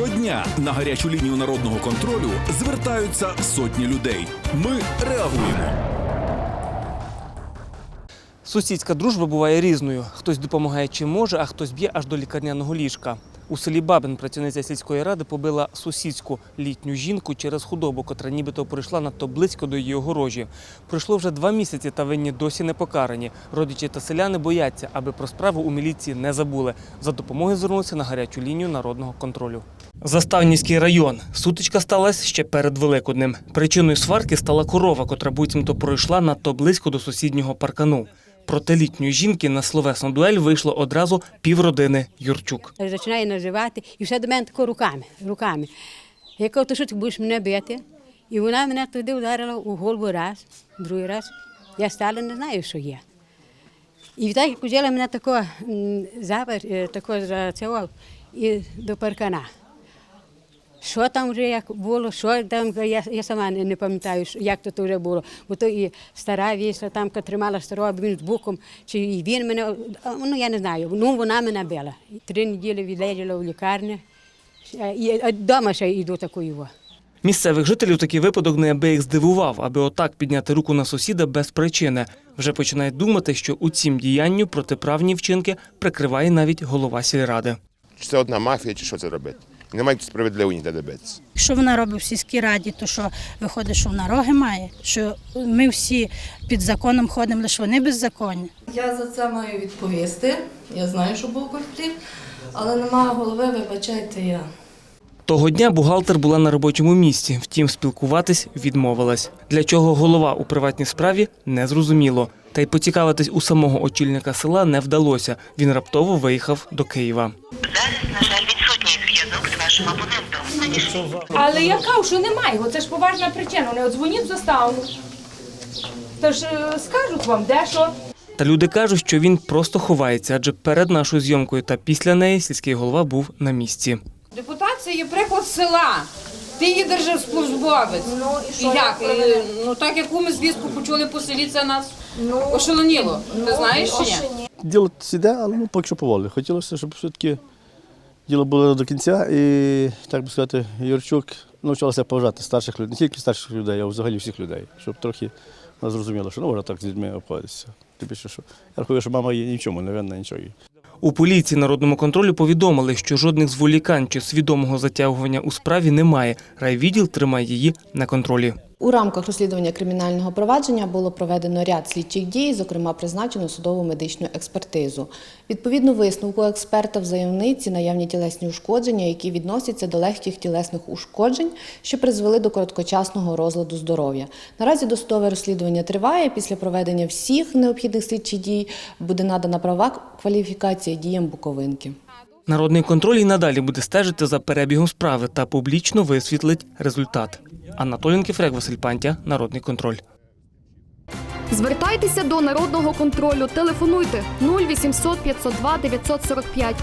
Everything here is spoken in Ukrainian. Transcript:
Щодня на гарячу лінію народного контролю звертаються сотні людей. Ми реагуємо. Сусідська дружба буває різною. Хтось допомагає чим може, а хтось б'є аж до лікарняного ліжка. У селі Бабин працівниця сільської ради побила сусідську літню жінку через худобу, котра нібито прийшла надто близько до її огорожі. Пройшло вже два місяці, та винні досі не покарані. Родичі та селяни бояться, аби про справу у міліції не забули. За допомогою звернулися на гарячу лінію народного контролю. Заставнівський район. Сутичка сталася ще перед Великоднем. Причиною сварки стала корова, котра буцімто пройшла надто близько до сусіднього паркану. Проти літньої жінки на словесну дуель вийшло одразу півродини Юрчук. Починає називати і все до мене тако руками. руками. Я кажу, то що ти будеш мене бити? І вона мене туди ударила у голову раз, другий раз. Я стала не знаю, що є. І так взяла мене тако запер, е, тако за цього і до паркана. Що там вже як було, що там, я, я сама не, не пам'ятаю, що- як то, то вже було. Бо то і стара вісла там яка тримала старого, він з боком, чи і він мене, ну я не знаю, ну вона мене била. Три неділі відлежала в лікарні, і вдома ще йду такою. Місцевих жителів такий випадок неабияк здивував, аби отак підняти руку на сусіда без причини. Вже починають думати, що у цім діянню протиправні вчинки прикриває навіть голова сільради. Чи це одна мафія, чи що це робити? Немає справедливо ніде добитися. Що вона робить в сільській раді, то що виходить, що вона роги має, що ми всі під законом ходимо, лише вони беззаконні. Я за це маю відповісти. Я знаю, що був конфлікт, але немає голови, вибачайте я. Того дня бухгалтер була на робочому місці, втім, спілкуватись відмовилась. Для чого голова у приватній справі не зрозуміло. Та й поцікавитись у самого очільника села не вдалося. Він раптово виїхав до Києва. Але я кажу, що немає його, це ж поважна причина. Не дзвоніть в заставу. Тож е, скажуть вам, де що. Та люди кажуть, що він просто ховається, адже перед нашою зйомкою та після неї сільський голова був на місці. Депутація є приклад села. Ти її держав службовець. Ну і що? як? І, ну так яку ми звістку почули по селі, це нас ошелоніло. Ти знаєш чи ні? Діло іде, але ну, поки що поволі. Хотілося, щоб все-таки діло було до кінця. І, так би сказати, Юрчук навчилася поважати старших людей, не тільки старших людей, а взагалі всіх людей, щоб трохи вона зрозуміла, що не можна так з людьми обходитися. Тим більше, що я рахую, що мама є ні в чому, не винна нічого. У поліції народному контролю повідомили, що жодних зволікань чи свідомого затягування у справі немає. Райвідділ тримає її на контролі. У рамках розслідування кримінального провадження було проведено ряд слідчих дій, зокрема призначено судову медичну експертизу. Відповідно висновку експерта в заявниці наявні тілесні ушкодження, які відносяться до легких тілесних ушкоджень, що призвели до короткочасного розладу здоров'я. Наразі досудове розслідування триває. Після проведення всіх необхідних слідчих дій буде надана права кваліфікація діям Буковинки. Народний контроль і надалі буде стежити за перебігом справи та публічно висвітлить результат. Анатолій Кефрек, Василь Пантя, Народний контроль. Звертайтеся до народного контролю. Телефонуйте 0800 502 945